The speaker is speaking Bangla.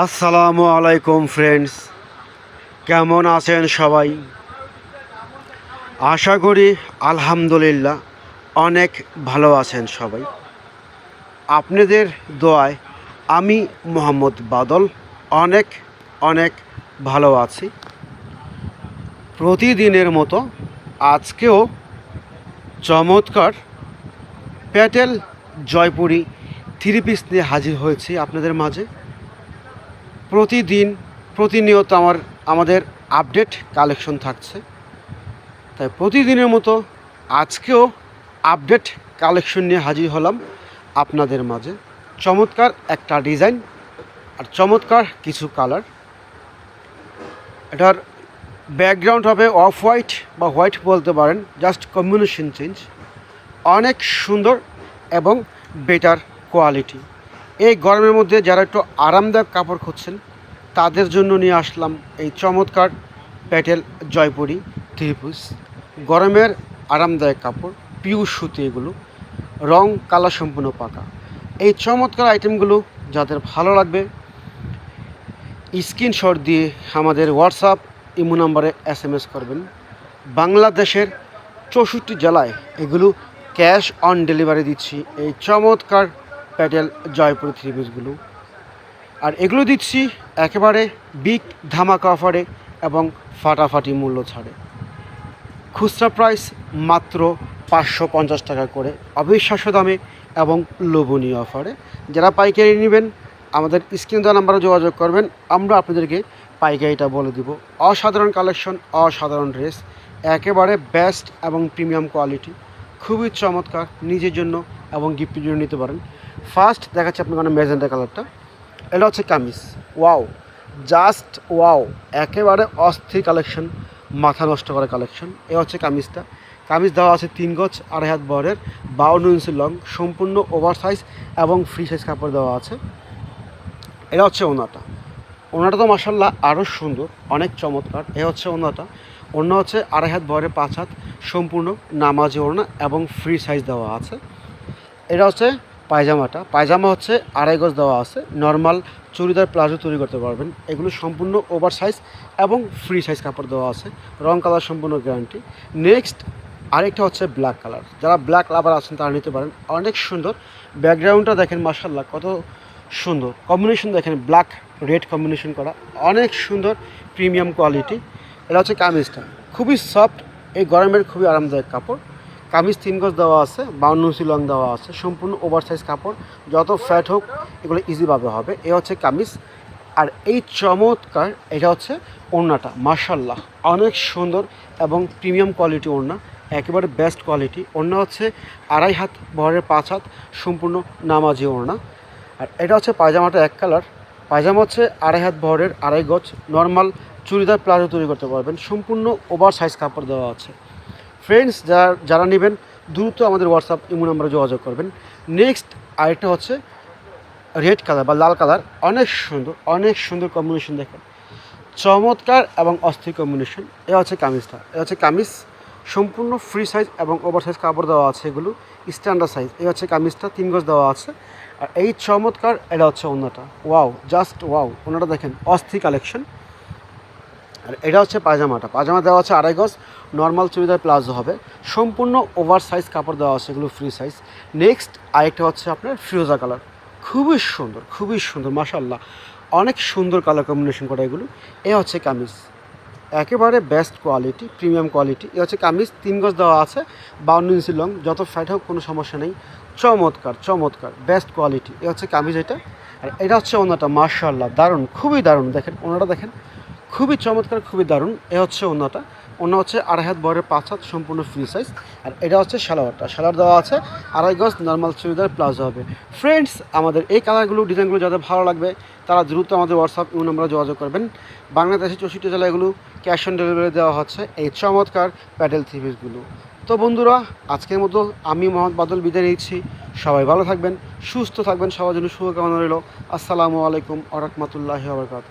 আসসালামু আলাইকুম ফ্রেন্ডস কেমন আছেন সবাই? আশা করি, আলহামদুলিল্লাহ, অনেক ভালো আছেন সবাই। আপনাদের দোয়ায় আমি মোহাম্মদ বাদল অনেক অনেক ভালো আছি। প্রতিদিনের মতো আজকেও চমৎকার প্যাটেল জয়পুরি থ্রি পিস নিয়ে হাজির হয়েছি আপনাদের মাঝে। প্রতিদিন প্রতিনিয়ত আমার, আমাদের আপডেট কালেকশন থাকছে। তাই প্রতিদিনের মতো আজকেও আপডেট কালেকশন নিয়ে হাজির হলাম আপনাদের মাঝে। চমৎকার একটা ডিজাইন আর চমৎকার কিছু কালার এটার ব্যাকগ্রাউন্ড হবে অফ হোয়াইট বা হোয়াইট বলতে পারেন জাস্ট কম্বিনেশন চেঞ্জ অনেক সুন্দর এবং বেটার কোয়ালিটি এই গরমের মধ্যে যারা একটু আরামদায়ক কাপড় খুঁজছেন তাদের জন্য নিয়ে আসলাম এই চমৎকার প্যাটেল জয়পুরি ত্রিপুস গরমের আরামদায়ক কাপড় পিউর সুতি এগুলো, রং কালার সম্পূর্ণ পাকা। এই চমৎকার আইটেমগুলো যাদের ভালো লাগবে স্ক্রিনশট দিয়ে আমাদের হোয়াটসঅ্যাপ ইমো নাম্বারে এস এম এস করবেন। বাংলাদেশের চৌষট্টি জেলায় এগুলো ক্যাশ অন ডেলিভারি দিচ্ছি। এই চমৎকার প্যাটেল জয়পুর থ্রি পিসগুলো আর এগুলো দিচ্ছি একেবারে বিগ ধামাকা অফারে এবং ফাটাফাটি মূল্য ছাড়ে। খুচরা প্রাইস মাত্র পাঁচশো পঞ্চাশ টাকা করে অবিশ্বাস্য দামে এবং লোভনীয় অফারে যারা পাইকারি নেবেন, আমাদের স্ক্রিন দেওয়া নাম্বারে যোগাযোগ করবেন, আমরা আপনাদেরকে পাইকারিটা বলে দিব। অসাধারণ কালেকশন অসাধারণ ড্রেস একেবারে বেস্ট এবং প্রিমিয়াম কোয়ালিটি খুবই চমৎকার, নিজের জন্য এবং গিফটের জন্য নিতে পারেন। ফার্স্ট দেখাচ্ছি আপনার মেজেন্টা কালারটা এটা হচ্ছে কামিজ। ওয়াও জাস্ট ওয়াও একেবারে অস্থির কালেকশন মাথা নষ্ট করা কালেকশন এ হচ্ছে কামিজটা। কামিজ দেওয়া আছে তিন গজ, আড়াই হাত বরের, বাউন্ন ইঞ্চি লং সম্পূর্ণ ওভার সাইজ এবং ফ্রি সাইজ কাপড় দেওয়া আছে। এটা হচ্ছে ওনাটা। ওনাটা তো মাসাল্লাহ আরও সুন্দর, অনেক চমৎকার। এ হচ্ছে ওনাটা। অন্য হচ্ছে আড়াই হাত বরের পাঁচ হাত, সম্পূর্ণ নামাজি ওড়না এবং ফ্রি সাইজ দেওয়া আছে। এটা হচ্ছে পায়জামাটা। পায়জামা হচ্ছে আড়াই গজ দেওয়া আছে। নর্মাল চুড়িদার প্লাজো তৈরি করতে পারবেন। এগুলো সম্পূর্ণ ওভার সাইজ এবং ফ্রি সাইজ কাপড় দেওয়া আছে। রং কালার সম্পূর্ণ গ্যারান্টি নেক্সট আরেকটা হচ্ছে ব্ল্যাক কালার যারা ব্ল্যাক লাভার আছেন, তারা নিতে পারেন। অনেক সুন্দর। ব্যাকগ্রাউন্ডটা দেখেন মার্শাল্লাহ কত সুন্দর। কম্বিনেশন দেখেন ব্ল্যাক রেড কম্বিনেশন করা। অনেক সুন্দর প্রিমিয়াম কোয়ালিটি এটা হচ্ছে কামিজটা। খুবই সফট এই গরমের খুবই আরামদায়ক কাপড়। কামিজ, তিন গজ দেওয়া আছে, বাউন্ন লং দেওয়া আছে, সম্পূর্ণ ওভার সাইজ কাপড়, যত ফ্যাট হোক, এগুলো ইজিভাবে হবে। এ হচ্ছে কামিজ, আর এই চমৎকার, এটা হচ্ছে ওড়নাটা মার্শাল্লাহ অনেক সুন্দর এবং প্রিমিয়াম কোয়ালিটি ওড়না, একেবারে বেস্ট কোয়ালিটি ওড়না হচ্ছে আড়াই হাত, বহরের পাঁচ হাত, সম্পূর্ণ নামাজি ওড়না। আর এটা হচ্ছে পায়জামাটা এক কালার। পায়জামা হচ্ছে আড়াই হাত, বহরের আড়াই গজ নর্মাল চুড়িদার প্লাজো তৈরি করতে পারবেন। সম্পূর্ণ ওভার সাইজ কাপড় দেওয়া আছে। ফ্রেন্ডস যারা যারা নেবেন, দ্রুত আমাদের হোয়াটসঅ্যাপ ইমো নাম্বারে যোগাযোগ করবেন। নেক্সট আরেকটা হচ্ছে রেড কালার বা লাল কালার অনেক সুন্দর অনেক সুন্দর কম্বিনেশন দেখেন। চমৎকার এবং অস্থির কম্বিনেশন এ হচ্ছে কামিজটা। এ হচ্ছে কামিজ। সম্পূর্ণ ফ্রি সাইজ এবং ওভার সাইজ কাপড় দেওয়া আছে এগুলো। স্ট্যান্ডার্ড সাইজ এই হচ্ছে কামিজটা, তিন গজ দেওয়া আছে। আর এই চমৎকার, এটা হচ্ছে অন্যটা ওয়াও জাস্ট ওয়াও ওনাটা দেখেন, অস্থির কালেকশন আর এটা হচ্ছে পায়জামাটা। পায়জামা দেওয়া আছে আড়াই গজ নর্মাল চুড়িদার প্লাজো হবে। সম্পূর্ণ ওভার সাইজ কাপড় দেওয়া আছে, এগুলো ফ্রি সাইজ নেক্সট আরেকটা হচ্ছে আপনার ফিরোজা কালার। খুবই সুন্দর খুবই সুন্দর মাশাল্লাহ অনেক সুন্দর কালার কম্বিনেশন করা এগুলো। এ হচ্ছে কামিজ। একেবারে বেস্ট কোয়ালিটি প্রিমিয়াম কোয়ালিটি এ হচ্ছে কামিজ, তিন গজ দেওয়া আছে, বাউন্ন ইঞ্চি লং যত ফ্যাট হোক, কোনো সমস্যা নেই। চমৎকার চমৎকার বেস্ট কোয়ালিটি এ হচ্ছে কামিজ এটা। আর এটা হচ্ছে ওনাটা মার্শাল্লাহ দারুণ, খুবই দারুণ। দেখেন, ওনাটা দেখেন খুবই চমৎকার, খুবই দারুণ। এ হচ্ছে অন্যটা অন্য হচ্ছে আড়াই হাত বরের পাঁচ হাত, সম্পূর্ণ ফ্রি সাইজ আর এটা হচ্ছে সালোয়ারটা সালোয়ার দেওয়া আছে, আড়াই গজ নর্মাল চুড়িদার প্লাজো হবে। ফ্রেন্ডস আমাদের এই কালারগুলো ডিজাইনগুলো যাদের ভালো লাগবে, তারা দ্রুত আমাদের হোয়াটসঅ্যাপ ইউ নম্বরে যোগাযোগ করবেন। বাংলাদেশের চৌষট্টি জেলায় এগুলো ক্যাশ অন ডেলিভারি দেওয়া হচ্ছে, এই চমৎকার প্যাডেল থ্রিপিসগুলো তো বন্ধুরা, আজকের মতো আমি মোহাম্মদ বাদল বিদায় নিচ্ছি। সবাই ভালো থাকবেন, সুস্থ থাকবেন, সবার জন্য শুভকামনা রইল। আসসালামু আলাইকুম আ রহমতুল্লাহি আবরকাত